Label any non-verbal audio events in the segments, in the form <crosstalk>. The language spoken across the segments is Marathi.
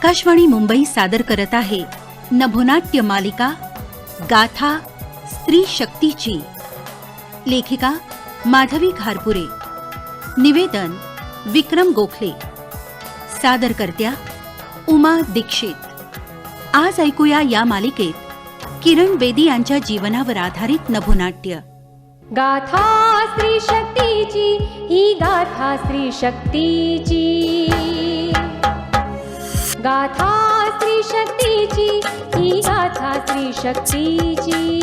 आकाशवाणी मुंबई सादर करत आहे नभोनाट्य मालिका गाथा स्त्री शक्तीची. लेखिका माधवी घारपुरे. निवेदन विक्रम गोखले. सादर करत्या उमा दीक्षित. आज ऐकूया या मालिकेत किरण बेदी यांच्या जीवनावर आधारित नभोनाट्य. गाथा स्त्री शक्तीची ही गाथा स्त्री शक्तीची. गाथा स्त्री शक्तीची ही गाथा स्त्री शक्तीची.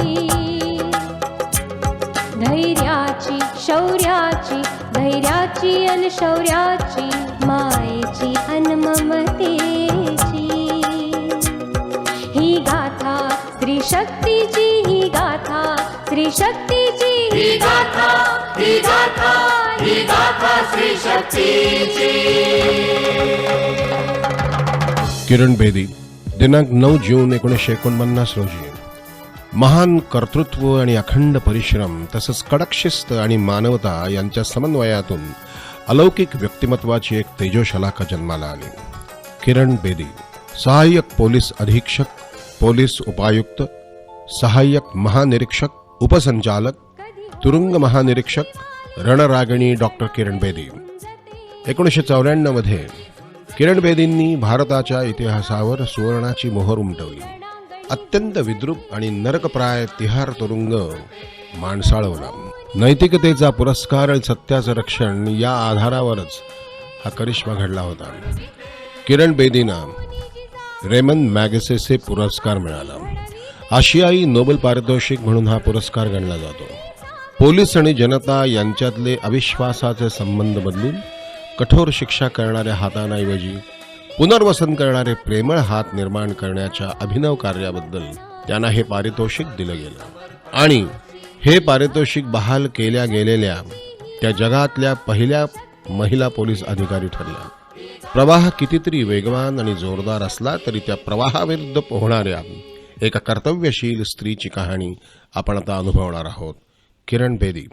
धैर्याची शौर्याची धैर्याची अन शौर्याची मायेची अन ममतेची. ही गाथा स्त्री शक्तीची ही गाथा स्त्री शक्तीची. ही गाथा ही गाथा ही गाथा स्त्री किरण बेदी दिनांक नऊ जून एकोणीसशे एकोणपन्नास रोजी. महान कर्तृत्व आणि अखंड परिश्रम तसंच कडक शिस्त आणि मानवता यांच्या समन्वयातून अलौकिक व्यक्तिमत्वाची एक तेजोशलाखा जन्माला आली. किरण बेदी सहाय्यक पोलीस अधीक्षक पोलीस उपायुक्त सहाय्यक महानिरीक्षक उपसंचालक तुरुंग महानिरीक्षक रणरागिणी डॉक्टर किरण बेदी. एकोणीसशे चौऱ्याण्णवमध्ये किरण बेदींनी भारताच्या इतिहासावर सुवर्णाची मोहर उमटवली. अत्यंत विद्रूप आणि नरकप्राय तिहार तुरुंग माणसाळवला. नैतिकतेचा पुरस्कार आणि सत्याचं रक्षण या आधारावरच हा करिश्मा घडला होता. किरण बेदींना रेमन मॅगसेसे पुरस्कार मिळाला. आशियाई नोबेल पारितोषिक म्हणून हा पुरस्कार गणला जातो. पोलीस आणि जनता यांच्यातले अविश्वासाचे संबंध बदलून कठोर शिक्षा करणाऱ्या हातांऐवजी पुनर्वसन करणारे प्रेमळ हात निर्माण करण्याच्या अभिनव कार्याबद्दल त्यांना हे पारितोषिक दिलं गेलं. आणि हे पारितोषिक बहाल केल्या गेलेल्या त्या जगातल्या पहिल्या महिला पोलीस अधिकारी ठरल्या. प्रवाह कितीतरी वेगवान आणि जोरदार असला तरी त्या प्रवाहाविरुद्ध पोहणाऱ्या एका कर्तव्यशील स्त्रीची कहाणी आपण आता अनुभवणार आहोत. किरण बेदी.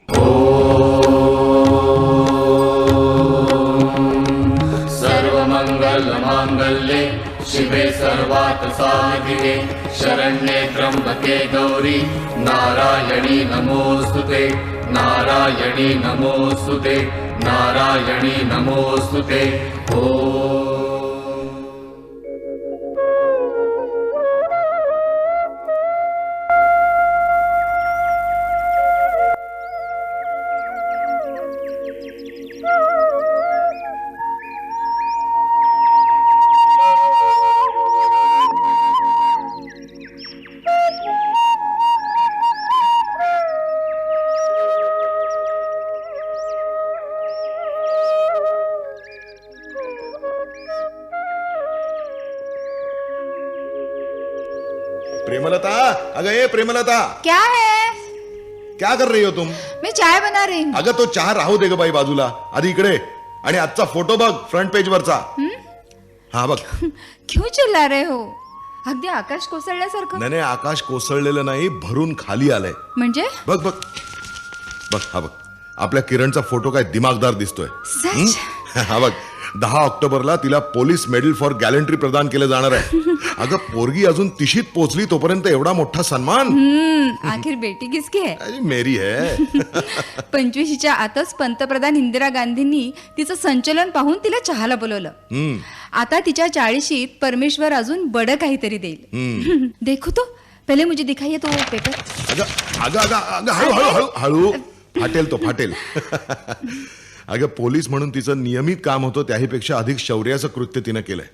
सर्वमङ्गलमाङ्गल्ये शिवे सर्वात् साधिके शरण्ये त्र्यम्बके गौरी नारायणी नमोऽस्तु ते नारायणी नमोऽस्तु ते नारायणी नमोऽस्तु ते। ॐ प्रेमलता। क्या है? क्या कर रही हो तुम? मैं चाय बना रही हूँ। अगं तो चहा राहू दे ग बाई बाजूला. आधी इकडे. आणि आजचा फोटो बघ फ्रंट पेज वरचा. हा बघ. <laughs> क्यों चिल्ला रहे हो? अगदी आकाश कोसळल्यासारखं. नाही नाही, आकाश कोसळलेलं नाही भरून खाली आलंय. म्हणजे? बघ बघ. बघ हा बघ. आपल्या किरणचा फोटो काय दिमागदार दिसतोय. सच? हं? <laughs> हा बघ. दहा ऑक्टोबरला तिला पोलीस मेडल फॉर गॅलंट्री प्रदान केलं जाणार आहे. <laughs> अगं पोरगी अजून तिशीत पोहोचली तोपर्यंत एवढा मोठा सन्मान? हम्म, आखिर बेटी किसकी है? अरे, मेरी है. <laughs> पंचवीशीच्या आतच पंतप्रधान इंदिरा गांधींनी तिचं संचलन पाहून तिला चहाला बोलवलं. हम्म. आता तिच्या चाळीशीत परमेश्वर अजून बड काहीतरी देईल. <laughs> देखो तो. पहिले मुझे दिखाइए तो पेपर अगं अगं अगं अगं हळू हळू हळू हळू. फाटेल तो फाटेल. अगं पोलीस म्हणून तिचं नियमित काम होतं त्याहीपेक्षा अधिक शौर्याचं कृत्य तिनं केलंय.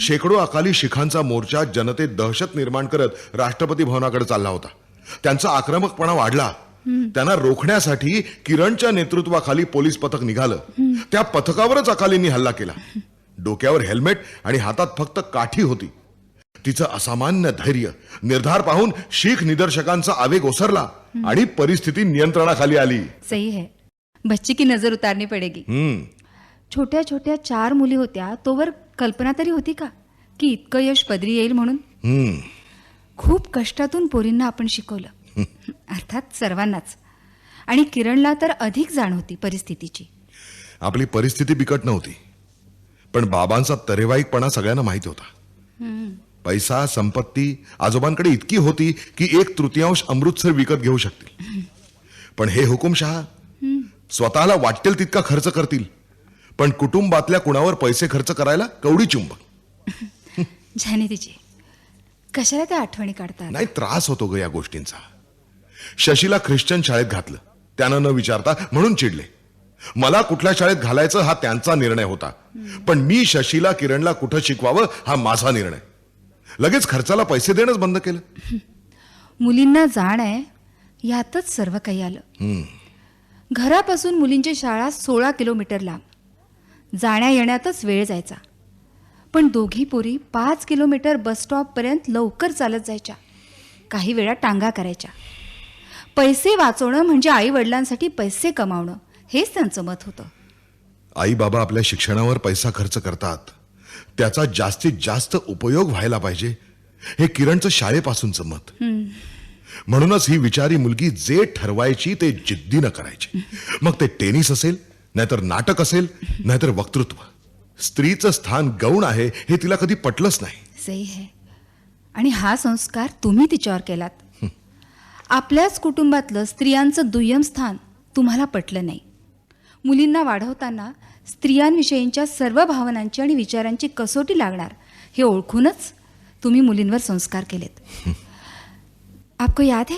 शेकडो अकाली शिखांचा मोर्चा जनतेत दहशत निर्माण करत राष्ट्रपती भवनाकडे चालला होता. त्यांचा आक्रमकपणा वाढला. त्यांना रोखण्यासाठी किरणच्या नेतृत्वाखाली पोलीस पथक निघालं. त्या पथकावरच अकालींनी हल्ला केला. डोक्यावर हेल्मेट आणि हातात फक्त काठी होती. तिचं असामान्य धैर्य निर्धार पाहून शीख निदर्शकांचा आवेग ओसरला आणि परिस्थिती नियंत्रणाखाली आली. सही है. बच्ची की नजर उतारनी पडेगी. हम्म. छोट्या छोट्या चार मुली होत्या तोवर कल्पना तरी होती का? की इतकं यश पदरी येईल म्हणून? हम्म. खूप कष्टातून पोरींना आपण शिकवलं. अर्थात सर्वांनाच. आणि किरणला तर अधिक जाण होती परिस्थितीची. आपली परिस्थिती बिकट नव्हती. पण बाबांचा तरेवाईकपणा सगळ्यांना माहिती होता. पैसा संपत्ती आजोबांकडे इतकी होती की एक तृतीयांश अमृतसर विकत घेऊ शकतील. पण हे हुकुमशहा स्वतःला वाटेल तितका खर्च करतील. पण कुटुंबातल्या कुणावर पैसे खर्च करायला कवडी चुंब तिचे <laughs> कशाला त्या आठवणी काढतात? नाही त्रास होतो ग या गोष्टींचा. शशीला ख्रिश्चन शाळेत घातलं. त्यानं न विचारता म्हणून चिडले. मला कुठल्या शाळेत घालायचं हा त्यांचा निर्णय होता. पण मी शशीला किरणला कुठं शिकवावं हा माझा निर्णय. लगेच खर्चाला पैसे देणंच बंद केलं. <laughs> मुलींना जाण आहे यातच सर्व काही आलं. घरापासून मुलींची शाळा सोळा किलोमीटर लांब जाण्या येण्यातच वेळ जायचा. पण दोघी पोरी पाच किलोमीटर बस स्टॉपपर्यंत लवकर चालत जायच्या. काही वेळा टांगा करायच्या. पैसे वाचवणं म्हणजे आई वडिलांसाठी पैसे कमावणं हेच त्यांचं मत होतं. आई बाबा आपल्या शिक्षणावर पैसा खर्च करतात. त्याचा जास्तीत जास्त उपयोग व्हायला पाहिजे हे किरणचं शाळेपासूनचं मत. म्हणूनच ही विचारी मुलगी जे ठरवायची ते जिद्दीनं करायची. मग ते टेनिस असेल नाहीतर नाटक असेल नाहीतर वक्तृत्व. स्त्रीचं स्थान गौण आहे हे तिला कधी पटलंच नाही. सही है. आणि हा संस्कार तुम्ही तिच्यावर केलात. आपल्याच कुटुंबातलं स्त्रियांचं दुय्यम स्थान तुम्हाला पटलं नाही. मुलींना वाढवताना स्त्रियांविषयींच्या सर्व भावनांची आणि विचारांची कसोटी लागणार हे ओळखूनच तुम्ही मुलींवर संस्कार केलेत. आपको याद है?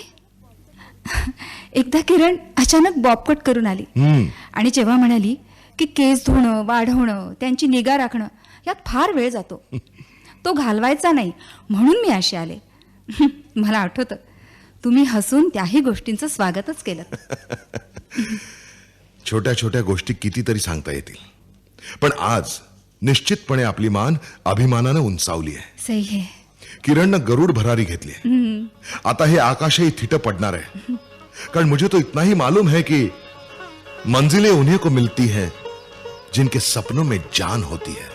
<laughs> एकदा किरण अचानक बॉबकट करून आली. आणि जेव्हा म्हणाली की केस धुणं वाढवणं त्यांची निगा राखणं यात फार वेळ जातो. <laughs> तो घालवायचा नाही म्हणून मी असे आले. <laughs> मला आठवतं तुम्ही हसून त्याही गोष्टींचं स्वागतच केलं. छोट्या छोट्या गोष्टी कितीतरी सांगता येतील. पण आज निश्चितपणे आपली मान अभिमानानं उंचावली आहे. सही है किरणनं गरुड भरारी घेतली आता हे आकाशही थिट पड़ना है कारण मुझे तो इतना ही मालूम है कि मंजिलें उन्हें को मिलती हैं जिनके सपनों में जान होती है।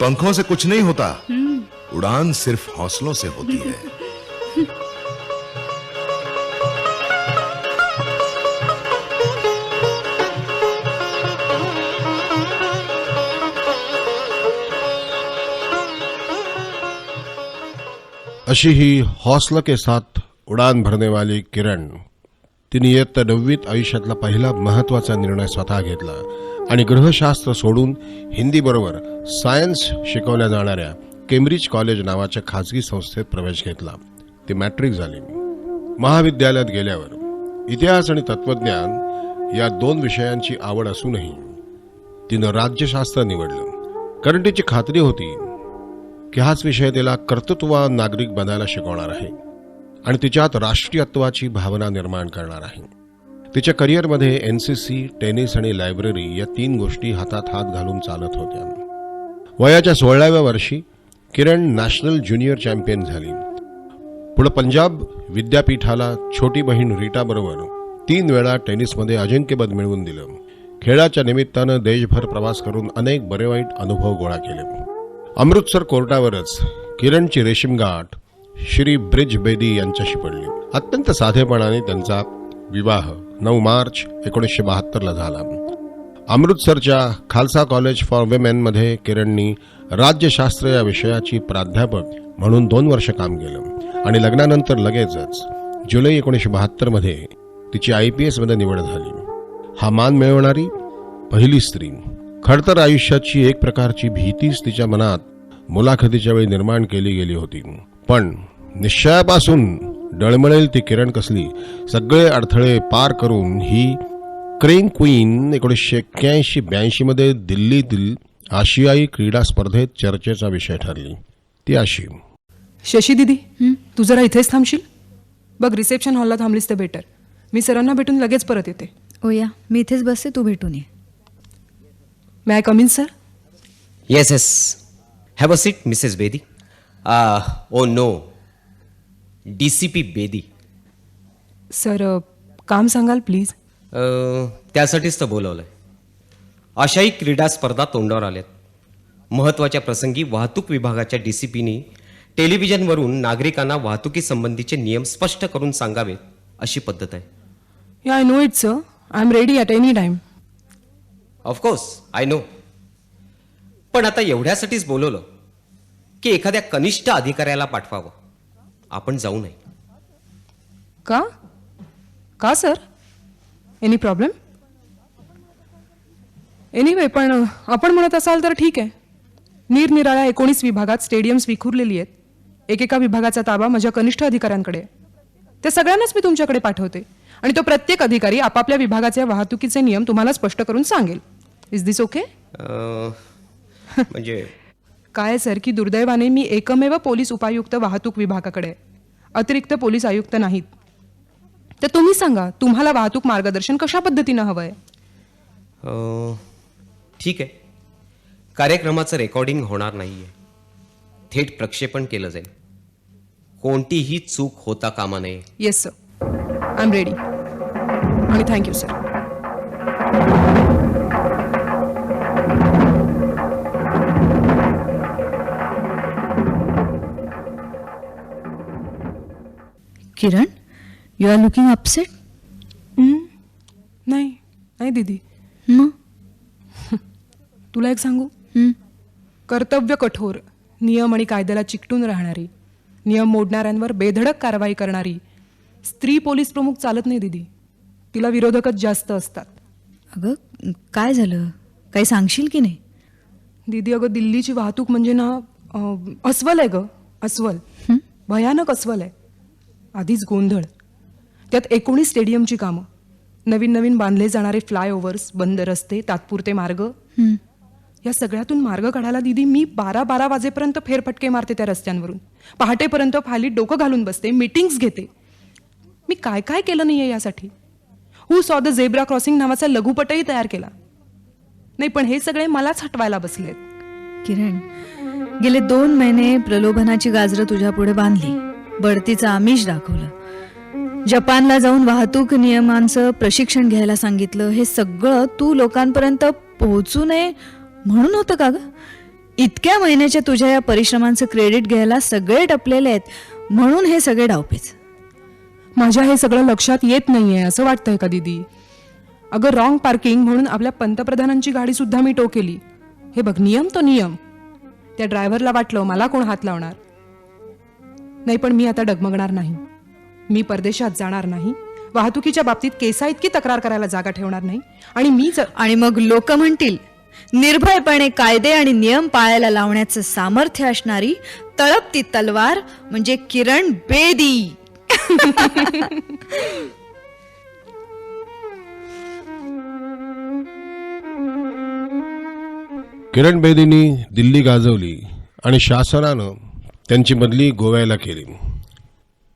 पंखों से कुछ नहीं होता। उड़ान सिर्फ़ हौसलों से होती है। <laughs> अशी ही हौसला के साथ उडान भरने वाली किरण तिने इयत्ता नववीत आयुष्यातला पहिला महत्त्वाचा निर्णय स्वतः घेतला आणि ग्रहशास्त्र सोडून हिंदीबरोबर सायन्स शिकवल्या जाणाऱ्या केम्ब्रिज कॉलेज नावाच्या खाजगी संस्थेत प्रवेश घेतला. ती मॅट्रिक झाली. महाविद्यालयात गेल्यावर इतिहास आणि तत्वज्ञान या दोन विषयांची आवड असूनही तिनं राज्यशास्त्र निवडलं. कारण तिची खात्री होती की हाच विषय तिला कर्तृत्वा नागरिक बनायला शिकवणार आहे आणि तिच्यात राष्ट्रीयत्वाची भावना निर्माण करणार आहे. तिच्या करिअरमध्ये एन सी सी टेनिस आणि लायब्ररी या तीन गोष्टी हातात हात घालून चालत होत्या. वयाच्या सोळाव्या वर्षी किरण नॅशनल ज्युनियर चॅम्पियन झाली. पुढे पंजाब विद्यापीठाला छोटी बहीण रीटाबरोबर तीन वेळा टेनिसमध्ये अजिंक्यपद मिळवून दिलं. खेळाच्या निमित्तानं देशभर प्रवास करून अनेक बरे वाईट अनुभव गोळा केले. अमृतसर कोर्टावरच किरणची रेशीम गाठ श्री ब्रिज बेदी यांच्याशी पडली. अत्यंत साधेपणाने त्यांचा विवाह नऊ मार्च एकोणीसशे बहात्तरला झाला. अमृतसरच्या खालसा कॉलेज फॉर विमेनमध्ये किरणनी राज्यशास्त्र या विषयाची प्राध्यापक म्हणून दोन वर्ष काम केलं. आणि लग्नानंतर लगेचच जुलै एकोणीसशे बहात्तरमध्ये तिची आय पी एसमध्ये निवड झाली. हा मान मिळवणारी पहिली स्त्री खडतर आयुष्याची एक प्रकारची भीतीच तिच्या मनात मुलाखतीच्या वेळी निर्माण केली गेली होती. पण निश्चयापासून डळमळेल ती किरण कसली सगळे अडथळे पार करून ही क्रेन क्वीन एकोणीसशे एक्क्याऐंशी ब्याऐंशी मध्ये दिल्लीतील आशियाई क्रीडा स्पर्धेत चर्चेचा विषय ठरली. ती अशी. शशी दिदी तू जरा इथेच थांबशील? बघ रिसेप्शन हॉलला थांबलीस तर बेटर. मी सरांना भेटून लगेच परत येते. ओ या मी इथेच बसते तू भेटून ये. May I come in sir Yes, yes. Have a seat, Mrs. Bedi. Uh, oh no. DCP Bedi. Sir uh, काम सांगाल प्लीज Uh, त्यासाठीच तर बोलवलंय आशाई क्रीडा स्पर्धा तोंडावर आल्यात महत्त्वाच्या प्रसंगी वाहतूक विभागाच्या डी सी पीनी टेलिव्हिजनवरून नागरिकांना वाहतुकीसंबंधीचे नियम स्पष्ट करून सांगावेत अशी पद्धत आहे या I know it sir I am ready at any time of course I know पण आता एवढ्यासाठीच बोलवलं की एखाद्या कनिष्ठ अधिकाऱ्याला पाठवावं. आपण जाऊ नये का? का सर एनी प्रॉब्लेम एनिवे पण uh, आपण म्हणत असाल तर ठीक आहे. निरनिराळ्या एकोणीस विभागात स्टेडियम्स विखुरलेली आहेत. एकेका विभागाचा ताबा माझ्या कनिष्ठ अधिकाऱ्यांकडे त्या ते सगळ्यांनाच मी तुमच्याकडे पाठवते. आणि तो प्रत्येक अधिकारी आपापल्या विभागाचे वाहतुकीचे नियम तुम्हाला स्पष्ट करून सांगेल. इज दिस ओके म्हणजे <laughs> काय सर की दुर्दैवाने मी एकमेव पोलीस उपायुक्त वाहतूक विभागाकडे आहे. अतिरिक्त पोलीस आयुक्त नाहीत. तर तुम्ही सांगा तुम्हाला वाहतूक मार्गदर्शन कशा पद्धतीनं हवंय? ठीक आहे. कार्यक्रमाचं रेकॉर्डिंग होणार नाहीये. थेट प्रक्षेपण केलं जाईल. कोणतीही चूक होता कामा नये. Yes sir I am ready आणि thank you sir Kiran you are looking upset नाही नाही दीदी. मग? <laughs> तुला एक सांगू. कर्तव्य कठोर नियम आणि कायद्याला चिकटून राहणारी नियम मोडणाऱ्यांवर बेधडक कारवाई करणारी स्त्री पोलीस प्रमुख चालत नाही दीदी. तिला विरोधकच जास्त असतात. अगं काय झालं? काही सांगशील की नाही? दीदी अगं दिल्लीची वाहतूक म्हणजे ना अस्वल आहे ग अस्वल. भयानक अस्वल आहे. आधीच गोंधळ. त्यात एकोणीस स्टेडियमची कामं. नवीन नवीन बांधले जाणारे फ्लायओव्हर्स बंद रस्ते तात्पुरते मार्ग. या सगळ्यातून मार्ग काढायला दिदी मी बारा बारा वाजेपर्यंत फेरफटके मारते त्या रस्त्यांवरून. पहाटेपर्यंत फालीत डोकं घालून बसते मीटिंग्स घेते. मी काय काय केलं नाहीये यासाठी? Who saw the zebra crossing नावाचा लघुपटही तयार केला. नाही पण हे सगळे मलाच हटवायला बसलेत. किरण गेले दोन महिने प्रलोभनाची गाजरं तुझ्या पुढे बांधली. बढतीचं आमिष दाखवलं. जपानला जाऊन वाहतूक नियमांचं प्रशिक्षण घ्यायला सांगितलं. हे सगळं तू लोकांपर्यंत पोहोचू नये म्हणून होतं का ग? इतक्या महिन्याच्या तुझ्या या परिश्रमांचं क्रेडिट घ्यायला सगळे टपलेले आहेत म्हणून हे सगळे डावपेच. माझ्या हे सगळं लक्षात येत नाहीये असं वाटतंय का दिदी? अगं रॉंग पार्किंग म्हणून आपल्या पंतप्रधानांची गाडी सुद्धा मी टो केली हे बघ नियम तो नियम. त्या ड्रायव्हरला वाटलं मला कोण हात लावणार. नाही पण मी आता डगमगणार नाही. मी परदेशात जाणार नाही. वाहतुकीच्या बाबतीत केसा इतकी तक्रार करायला जागा ठेवणार नाही. आणि मी जर आणि मग लोक म्हणतील निर्भयपणे कायदे आणि नियम पाळायला लावण्याचं सामर्थ्य असणारी तळपती तलवार म्हणजे किरण बेदी. किरण बेदींनी दिल्ली गाजवली आणि शासनानं त्यांची बदली गोव्याला केली.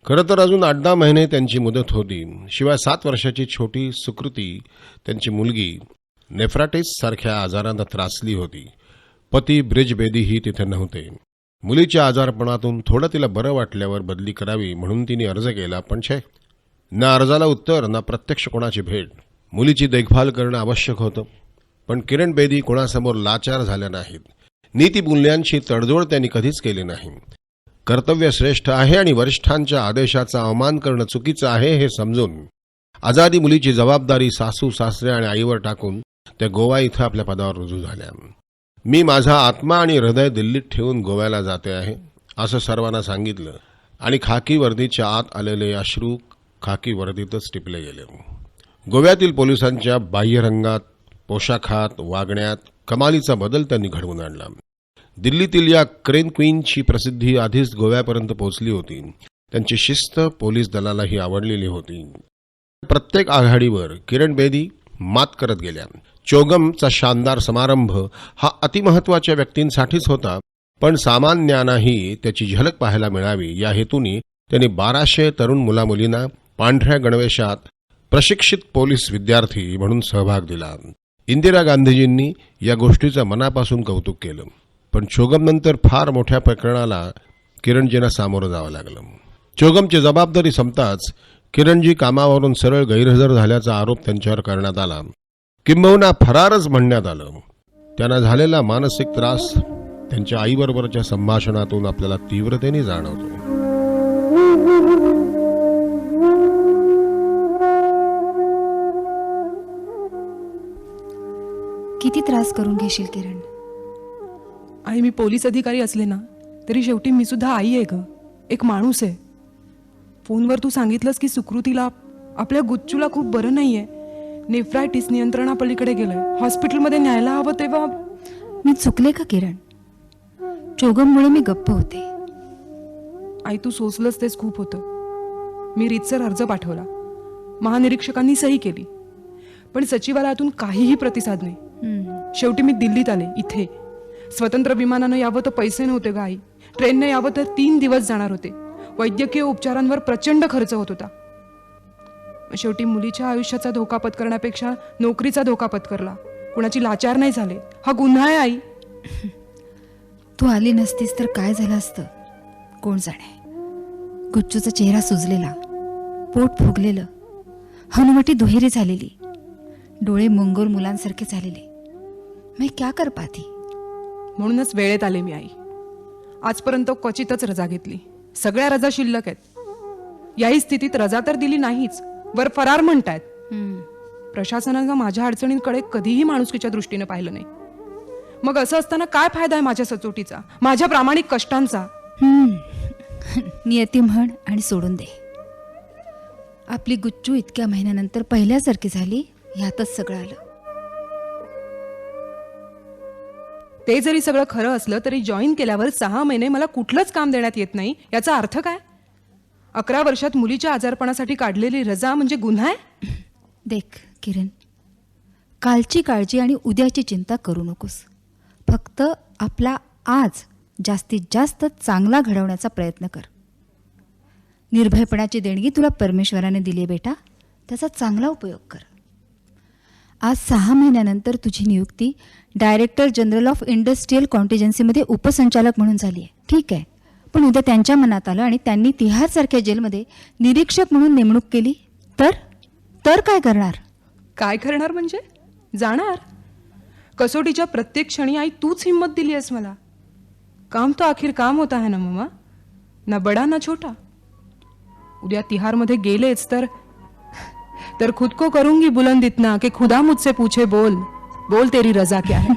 खरं तर अजून आठ दहा महिने त्यांची मुदत होती. शिवाय सात वर्षाची छोटी सुकृती त्यांची मुलगी नेफ्राटिस सारख्या आजारानं त्रासली होती. पती ब्रिजबेदीही तिथे नव्हते. मुलीच्या आजारपणातून थोडं तिला बरं वाटल्यावर बदली करावी म्हणून तिने अर्ज केला पण छे. ना अर्जाला उत्तर ना प्रत्यक्ष कोणाची भेट. मुलीची देखभाल करणं आवश्यक होतं. पण किरण बेदी कोणासमोर लाचार झाल्या नाहीत. नीतीमूल्यांशी तडजोड त्यांनी कधीच केली नाही. कर्तव्य श्रेष्ठ आहे आणि वरिष्ठांच्या आदेशाचा अवमान करणं चुकीचं आहे हे समजून आजादी मुलीची जबाबदारी सासू सासरे आणि आईवर टाकून त्या गोवा इथं आपल्या पदावर रुजू झाल्या. मी माझा आत्मा आणि हृदय दिल्लीत ठेवून गोव्याला जाते आहे असं सर्वांना सांगितलं आणि खाकी वर्दीच्या आत आलेले अश्रू खाकी वर्दीतच टिपले गेले. गोव्यातील पोलिसांच्या बाह्यरंगात पोशाखात वागण्यात कमालीचा बदल त्यांनी घडवून आणला. दिल्लीतील या क्रेन क्वीनची प्रसिद्धी आधीच गोव्यापर्यंत पोहोचली होती. त्यांची शिस्त पोलीस दलालाही आवडलेली होती. प्रत्येक आघाडीवर किरण बेदी मात करत गेल्या. चोगमचा शानदार समारंभ हा अतिमहत्वाच्या व्यक्तींसाठीच होता पण सामान्यांनाही त्याची झलक पाहायला मिळावी या हेतूने त्यांनी बाराशे तरुण मुलामुलींना पांढऱ्या गणवेशात प्रशिक्षित पोलीस विद्यार्थी म्हणून सहभाग दिला. इंदिरा गांधीजींनी या गोष्टीचं मनापासून कौतुक केलं. पण चोगमनंतर फार मोठ्या प्रकरणाला किरणजींना सामोरं जावं लागलं. चोगमची जबाबदारी संपताच किरणजी कामावरून सरळ गैरहजर झाल्याचा आरोप त्यांच्यावर करण्यात आला. किंबहुना फरारच म्हणण्यात आलं. त्यांना झालेला मानसिक त्रास त्यांच्या आईबरोबरच्या संभाषणातून आपल्याला तीव्रतेने जाणवतो. किती त्रास करून घेशील किरण? आणि मी पोलीस अधिकारी असले ना तरी शेवटी मी सुद्धा आई आहे ग. एक माणूस आहे. फोनवर तू सांगितलंस की सुकृतीला आपल्या गुच्चूला खूप बरं नाहीये. नेफ्रायटिस नियंत्रणापलीकडे गेलंय. हॉस्पिटलमध्ये न्यायला हवं तेव्हा मी चुकले का किरण? चोगममुळे मी गप्प होते. आई तू सोचलंच तेच खूप होतं. मी रीतसर अर्ज पाठवला. महानिरीक्षकांनी सही केली. पण सचिवालयातून काहीही प्रतिसाद नाही. शेवटी मी दिल्लीत आले इथे. स्वतंत्र विमानानं यावं तर पैसे नव्हते गाई आई. ट्रेननं यावं तर तीन दिवस जाणार होते. वैद्यकीय उपचारांवर प्रचंड खर्च होत होता. शेवटी मुलीच्या आयुष्याचा धोका पत्करण्यापेक्षा नोकरीचा धोका पत्करला कुणाची लाचार नाही झाले. हा गुन्हा आहे आई. तू आली नसतीस तर काय झालं असतं? कोण जाणे? गुच्चूचा चेहरा सुजलेला. पोट फुगलेलं. हनुमटी दुहेरी झालेली. डोळे मंगोल मुलांसारखे झालेले. मी क्या कर पाती? म्हणूनच वेळेत आले मी आई. आजपर्यंत क्वचितच रजा घेतली. सगळ्या रजा शिल्लक आहेत. याही स्थितीत रजा तर दिली नाहीच वर फरार म्हणतायत. प्रशासनानं माझ्या अडचणींकडे कधीही माणुसकीच्या दृष्टीने पाहिलं नाही. मग असं असताना काय फायदा आहे माझ्या सचोटीचा? माझ्या प्रामाणिक कष्टांचा? <laughs> नियती म्हण आणि सोडून दे. आपली गुच्चू इतक्या महिन्यानंतर पहिल्यासारखी झाली ह्यातच सगळं आलं. ते जरी सगळं खरं असलं तरी जॉईन केल्यावर सहा महिने मला कुठलंच काम देण्यात येत नाही. याचा अर्थ काय? अकरा वर्षात मुलीच्या आजारपणासाठी काढलेली रजा म्हणजे गुन्हा आहे? देख किरण. कालची काळजी आणि उद्याची चिंता करू नकोस. फक्त आपला आज जास्तीत जास्त चांगला घडवण्याचा प्रयत्न कर. निर्भयपणाची देणगी तुला परमेश्वराने दिली आहे बेटा. त्याचा चांगला उपयोग कर. आज सहा महिन्यानंतर तुझी नियुक्ती डायरेक्टर जनरल ऑफ इंडस्ट्रीयल कॉन्टिजन्सीमध्ये उपसंचालक म्हणून झाली आहे. ठीक आहे. पण उद्या त्यांच्या मनात आलं आणि त्यांनी तिहारसारख्या जेलमध्ये निरीक्षक म्हणून नेमणूक केली. तर? तर काय करणार? काय करणार म्हणजे? जाणार. कसोटीच्या प्रत्येक क्षणी आई तूच हिंमत दिली आहेस मला. काम तो आखिर काम होता है ना मम्मा ना बडा ना छोटा. उद्या तिहारमध्ये गेलेच तर तर खुद को करूंगी बुलंद इतना कि खुदा मुझसे पूछे बोल। बोल तेरी रजा क्या है?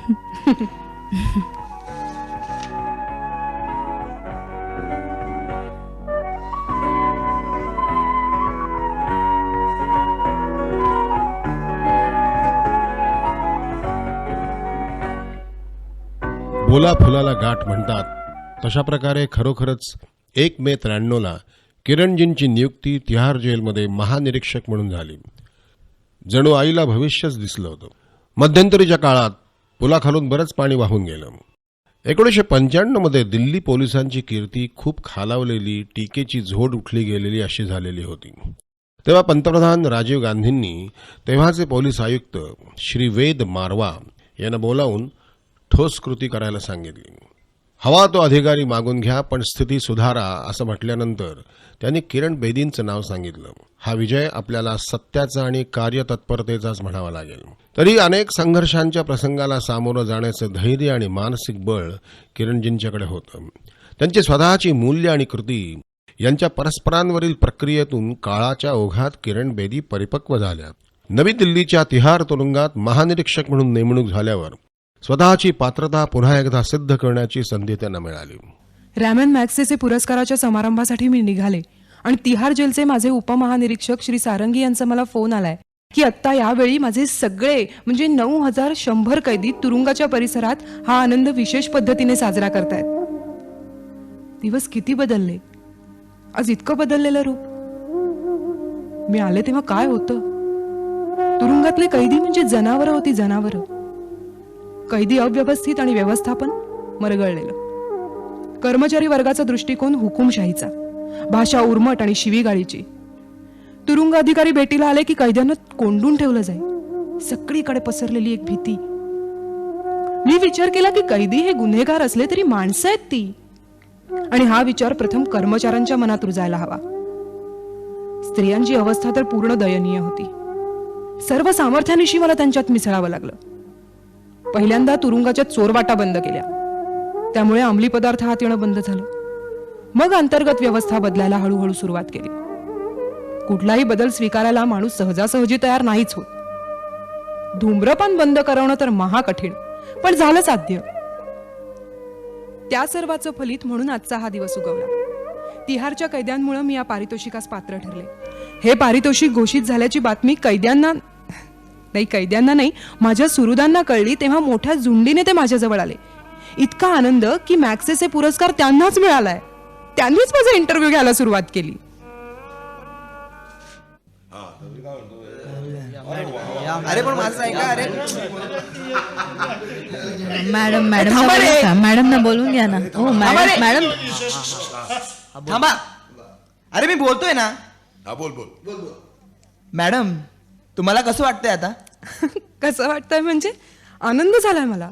बोला फुलाला गाठ म्हणतात तशा प्रकारे खरोखरच एक मे त्र्याण्णवला किरणजींची नियुक्ती तिहार जेलमध्ये महानिरीक्षक म्हणून झाली. जणू आईला भविष्यच दिसलं होतं. मध्यंतरीच्या काळात पुलाखालून बरंच पाणी वाहून गेलं. एकोणीसशे पंच्याण्णवमध्ये दिल्ली पोलिसांची कीर्ती खूप खालावलेली टीकेची झोड उठली गेलेली अशी झालेली होती. तेव्हा पंतप्रधान राजीव गांधींनी तेव्हाचे पोलीस आयुक्त श्री वेद मारवा यांना बोलावून ठोस कृती करायला सांगितली. हवा तो अधिकारी मागून घ्या पण स्थिती सुधारा असं म्हटल्यानंतर त्यांनी किरण बेदींचं नाव सांगितलं. हा विजय आपल्याला सत्याचा आणि कार्यतत्परतेचाच म्हणावा लागेल. तरी अनेक संघर्षांच्या प्रसंगाला सामोरं जाण्याचं धैर्य आणि मानसिक बळ किरणजींच्याकडे होतं. त्यांची स्वतःची मूल्य आणि कृती यांच्या परस्परांवरील प्रक्रियेतून काळाच्या ओघात किरण बेदी परिपक्व झाल्या. नवी दिल्लीच्या तिहार तुरुंगात महानिरीक्षक म्हणून नेमणूक झाल्यावर स्वतःची पात्रता पुन्हा एकदा सिद्ध करण्याची संधी त्यांना मिळाली. रॅमन मॅक्सेसे पुरस्काराच्या समारंभासाठी मी निघाले आणि तिहार जेलचे माझे उपमहानिरीक्षक श्री सारंगी यांचा मला फोन आलाय की आत्ता यावेळी माझे सगळे म्हणजे नऊ हजार शंभर कैदी तुरुंगाच्या परिसरात हा आनंद विशेष पद्धतीने साजरा करतायत. दिवस किती बदलले. आज इतकं बदललेलं रूप. मी आले तेव्हा काय होतं? तुरुंगातले कैदी म्हणजे जनावरं होती जनावरं. कैदी अव्यवस्थित आणि व्यवस्थापन मरगळलेलं. कर्मचारी वर्गाचा दृष्टिकोन हुकुमशाहीचा. भाषा उर्मट आणि शिवीगाळीची. तुरुंग अधिकारी भेटीला आले की कैद्यांना कोंडून ठेवलं जाईल सगळीकडे पसरलेली एक भीती. मी विचार केला की कैदी हे गुन्हेगार असले तरी माणसं आहेत ती. आणि हा विचार प्रथम कर्मचाऱ्यांच्या मनात रुजायला हवा. स्त्रियांची अवस्था तर पूर्ण दयनीय होती. सर्व सामर्थ्यानिशी मला त्यांच्यात मिसळावं लागलं. पहिल्यांदा तुरुंगाच्या चोरवाटा बंद केल्या. त्यामुळे अंमली पदार्थ हात येणं बंद झालं. मग अंतर्गत व्यवस्था बदलायला हळूहळू सुरुवात केली. कुठलाही बदल स्वीकारायला माणूस सहजासहजी तयार नाहीच होत. धूम्रपान बंद करवणं तर महाकठीण पण झालं साध्य. त्या सर्वाचं फलित म्हणून आजचा हा दिवस उगवला. तिहारच्या कैद्यांमुळे मी या पारितोषिकास पात्र ठरले. हे पारितोषिक घोषित झाल्याची बातमी कैद्यांना नाही कैद्यांना नाही माझ्या सुहृदांना कळली तेव्हा मोठ्या झुंडीने ते माझ्याजवळ आले. इतका आनंद की मॅक्सेसे पुरस्कार त्यांनाच मिळालाय. त्यांनीच माझा इंटरव्ह्यू घ्यायला सुरुवात केली. अरे पण माझं ऐका अरे. Madam madam. मॅडम ना बोलून घ्या ना. हो. Madam madam. थांबा. अरे मी बोलतोय ना. हा बोल बोल. मॅडम तुम्हाला कसं वाटतंय आता? <laughs> कसं वाटतंय म्हणजे आनंद झालाय मला.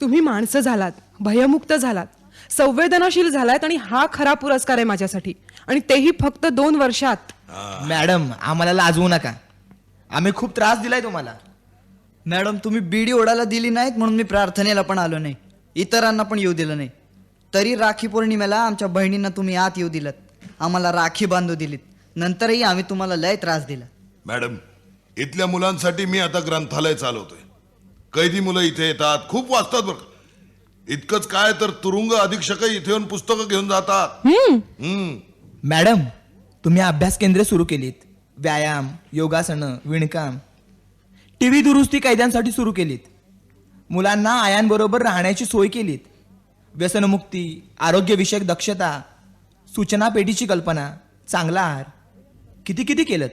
तुम्ही माणसं झालात भयमुक्त झालात संवेदनाशील झालात आणि हा खरा पुरस्कार आहे माझ्यासाठी. आणि तेही फक्त दोन वर्षात. मॅडम आम्हाला लाजवू नका. आम्ही खूप त्रास दिलाय तुम्हाला. मॅडम तुम्ही बीडी ओढायला दिली नाहीत म्हणून मी प्रार्थनेला पण आलो नाही. इतरांना पण येऊ दिलं नाही. तरी राखी पौर्णिमेला आमच्या बहिणींना तुम्ही आत येऊ दिलं आम्हाला राखी बांधू दिलीत. नंतरही आम्ही तुम्हाला लय त्रास दिला. मॅडम इथल्या मुलांसाठी मी आता ग्रंथालय चालवतोय. कैदी मुलं इथे येतात खूप वाचतात बरं का. इतकंच काय तर तुरुंग अधीक्षक इथे येऊन पुस्तकं घेऊन जातात. हम्म. मॅडम तुम्ही अभ्यास केंद्रे सुरू केलीत. व्यायाम योगासनं विणकाम. टी व्ही दुरुस्ती कैद्यांसाठी सुरू केलीत. मुलांना आयांबरोबर राहण्याची सोय केलीत. व्यसनमुक्ती आरोग्यविषयक दक्षता सूचना पेटीची कल्पना चांगला आहार. किती किती केलं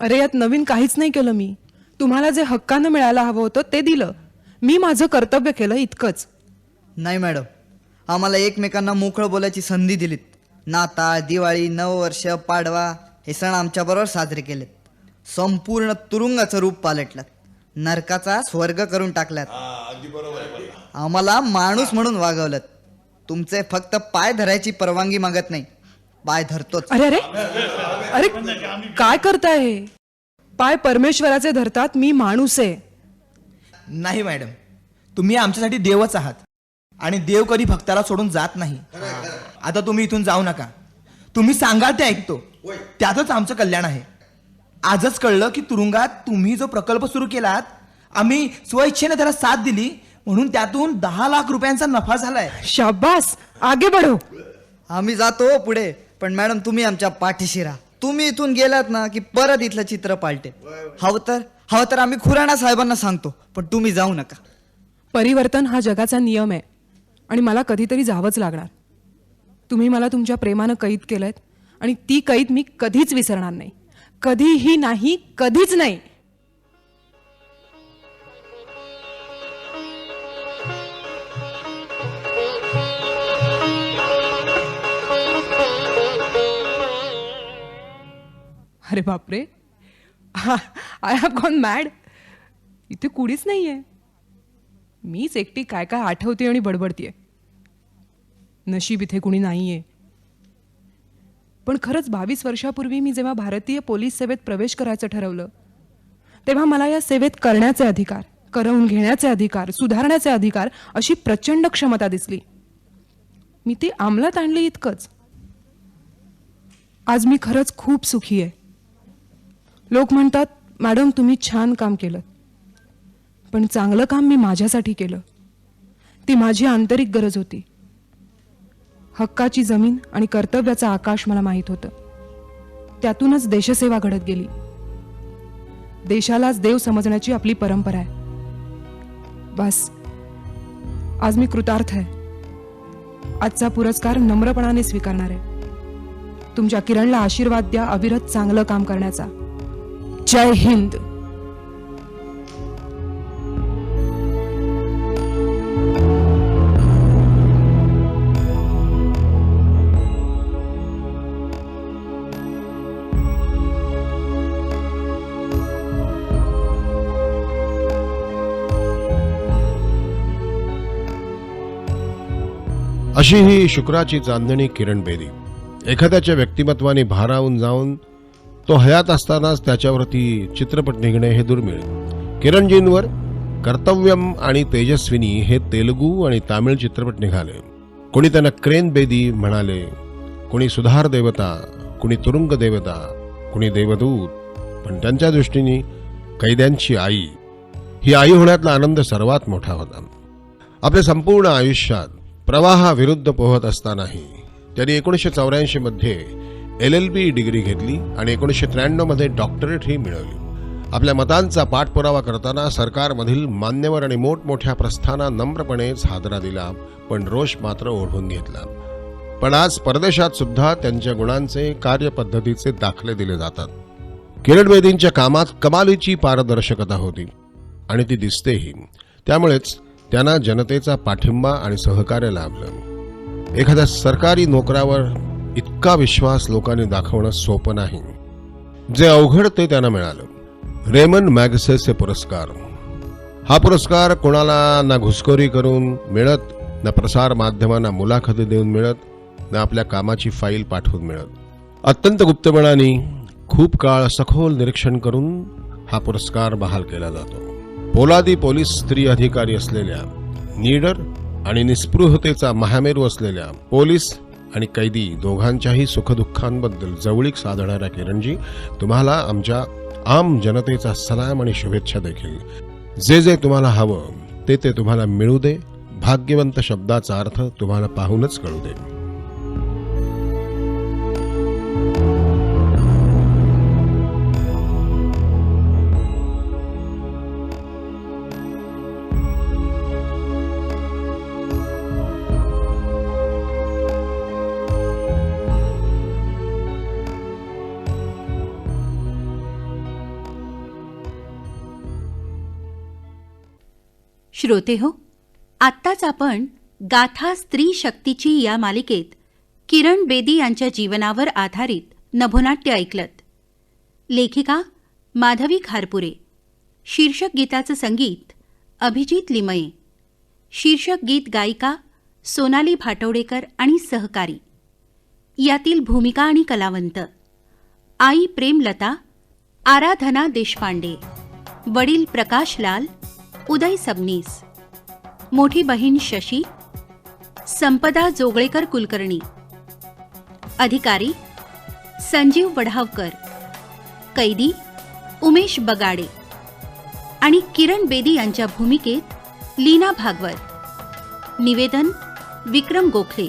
अरे यात नवीन काहीच नाही केलं मी. तुम्हाला जे हक्कानं मिळायला हवं होतं ते दिलं. मी माझं कर्तव्य केलं इतकंच. नाही मॅडम. आम्हाला एकमेकांना मोकळं बोलायची संधी दिलीत. नाताळ दिवाळी नववर्ष पाडवा हे सण आमच्याबरोबर साजरे केलेत. संपूर्ण तुरुंगाचं रूप पालटलात नरकाचा स्वर्ग करून टाकल्यात. आम्हाला माणूस म्हणून वागवलं. तुमचे फक्त पाय धरायची परवानगी मागत नाही. पाय धरतोच. अरे अरे. अरे काय करताय हे? पाय परमेश्वराचे धरतात मी माणूस आहे. नाही मॅडम. तुम्ही आमच्यासाठी देवच आहात. आणि देव कधी भक्ताला सोडून जात नाही. आता तुम्ही इथून जाऊ नका. तुम्ही सांगाल ते ऐकतो. त्यातच आमचं कल्याण आहे. आजच कळलं की तुरुंगात तुम्ही जो प्रकल्प सुरू केलात आम्ही स्वइच्छेने त्याला साथ दिली म्हणून त्यातून दहा लाख रुपयांचा नफा झालाय. शाबास. आगे बढो. आम्ही जातो पुढे. पण मॅडम तुम्ही आमच्या पाठीशी राहा. तुम्ही इथून गेलात ना की परत इथलं चित्र पालटे. हवं तर? हवं तर आम्ही खुराणा साहेबांना सांगतो पण तुम्ही जाऊ नका. परिवर्तन हा जगाचा नियम आहे आणि मला कधीतरी जावंच लागणार. तुम्ही मला तुमच्या प्रेमानं कैद केलंय आणि ती कैद मी कधीच विसरणार नाही. कधीही नाही कधीच नाही. अरे बापरे. I have gone mad. इथे कुणीच आहे मीच एकटी काय काय आठवते आणि बडबडतीये. नशीब इथे कुणी नाही आहे पण खरंच बावीस वर्षापूर्वी मी जेव्हा भारतीय पोलीस सेवेत प्रवेश करायचं ठरवलं तेव्हा मला या सेवेत करण्याचे अधिकार करवून घेण्याचे अधिकार सुधारण्याचे अधिकार अशी प्रचंड क्षमता दिसली. मी ती अंमलात आणली इतकंच. आज मी खरंच खूप सुखी आहे. लोक म्हणतात मॅडम तुम्ही छान काम केलं. पण चांगलं काम मी माझ्यासाठी केलं. ती माझी आंतरिक गरज होती. हक्काची जमीन आणि कर्तव्याचा आकाश मला माहीत होतं. त्यातूनच देशसेवा घडत गेली. देशालाच देव समजण्याची आपली परंपरा आहे. बस. आज मी कृतार्थ आहे. आजचा पुरस्कार नम्रपणाने स्वीकारणार आहे. तुमच्या किरणला आशीर्वाद द्या अविरत चांगलं काम करण्याचा. जय हिंद. अशी ही शुक्राची चांदणी किरण बेदी. एखाद्याच्या व्यक्तिमत्वाने भारावून जाऊन तो हयात असतानाच त्याच्यावरती चित्रपट निघणे हे दुर्मिळ. किरणजींवर कर्तव्यम आणि तेजस्विनी हे तेलुगू आणि तामिळ चित्रपट निघाले. कोणी त्यांना क्रेन बेदी म्हणाले कोणी सुधार देवता कुणी तुरुंग देवता कुणी देवदूत. पण त्यांच्या दृष्टीने कैद्यांची आई ही आई होण्यातला आनंद सर्वात मोठा होता. आपल्या संपूर्ण आयुष्यात प्रवाहाविरुद्ध पोहत असतानाही त्यांनी एकोणीसशे चौऱ्याऐंशी मध्ये एल एल बी डिग्री घेतली आणि एकोणीसशे त्र्याण्णवमध्ये डॉक्टरेट डॉक्टरेटही मिळवली. आपल्या मतांचा पाठपुरावा करताना सरकारमधील मान्यवर आणि मोठमोठ्या प्रस्थाना नम्रपणेच हादरा दिला पण रोष मात्र ओढून घेतला. पण आज परदेशात सुद्धा त्यांच्या गुणांचे कार्यपद्धतीचे दाखले दिले जातात. किरण बेदींच्या कामात कमालीची पारदर्शकता होती आणि ती दिसतेही. त्यामुळेच त्यांना जनतेचा पाठिंबा आणि सहकार्य लाभलं. एखाद्या सरकारी नोकरावर इतका विश्वास लोकांनी दाखवणं सोपं नाही. जे अवघड ते त्यांना मिळालं. रेमन मॅगसेसे पुरस्कार. हा पुरस्कार कोणाला ना घुसखोरी करून मिळत ना प्रसार माध्यमांना मुलाखती देऊन मिळत ना आपल्या कामाची फाईल पाठवून मिळत. अत्यंत गुप्तपणाने खूप काळ सखोल निरीक्षण करून हा पुरस्कार बहाल केला जातो. पोलादी पोलीस स्त्री अधिकारी असलेल्या नीडर आणि निस्पृहतेचा महामेरू असलेल्या पोलीस आणि कैदी दोघांच्याही सुखदुःखांबद्दल जवळीक साधणाऱ्या किरणजी तुम्हाला आमच्या आम जनतेचा सलाम आणि शुभेच्छा देखील. जे जे तुम्हाला हवं ते ते तुम्हाला मिळू दे. भाग्यवंत शब्दाचा अर्थ तुम्हाला पाहूनच कळू दे. श्रोते हो आत्ताच आपण गाथा स्त्री शक्तीची या मालिकेत किरण बेदी यांच्या जीवनावर आधारित नभोनाट्य ऐकलत. लेखिका माधवी खारपुरे शीर्षक गीताचं संगीत अभिजित लिमये शीर्षक गीत गायिका सोनाली भाटवडेकर आणि सहकारी. यातील भूमिका आणि कलावंत आई प्रेमलता आराधना देशपांडे वडील प्रकाश लाल उदय सबनीस. मोठी बहीण शशी. संपदा जोगळेकर कुलकर्णी. अधिकारी संजीव वढावकर. कैदी उमेश बगाडे. आणि किरण बेदी यांच्या भूमिकेत लीना भागवत. निवेदन विक्रम गोखले.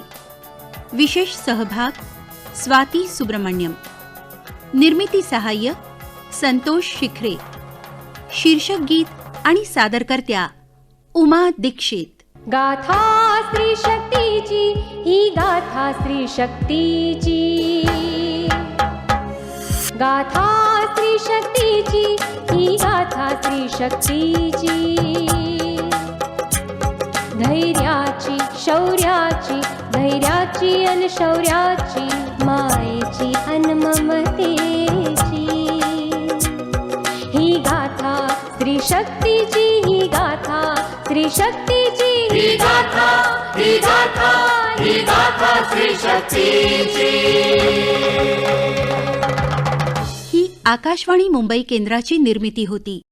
विशेष सहभाग स्वाती सुब्रमण्यम. निर्मिती सहाय्य संतोष शिखरे. शीर्षक गीत आणि सादरकर्त्या उमा दीक्षित. गाथा स्त्री शक्तीची ही गाथा स्त्री शक्तीची. गाथा स्त्री शक्तीची ही गाथा स्त्री शक्तीची. धैर्याची शौर्याची धैर्याची अन शौर्याची मायेची अन ममतेची. त्रिशक्तीची ही गाथा त्रिशक्तीची ही गाथा ही गाथा ही गाथा त्रिशक्तीची. ही आकाशवाणी मुंबई केंद्राची निर्मिती होती.